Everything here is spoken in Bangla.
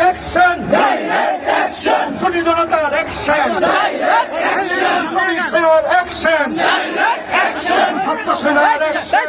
অ্যাকশন ডাইরেক্ট অ্যাকশন সুনি জনতার action direct action action direct action ছাত্র সেনার অ্যাকশন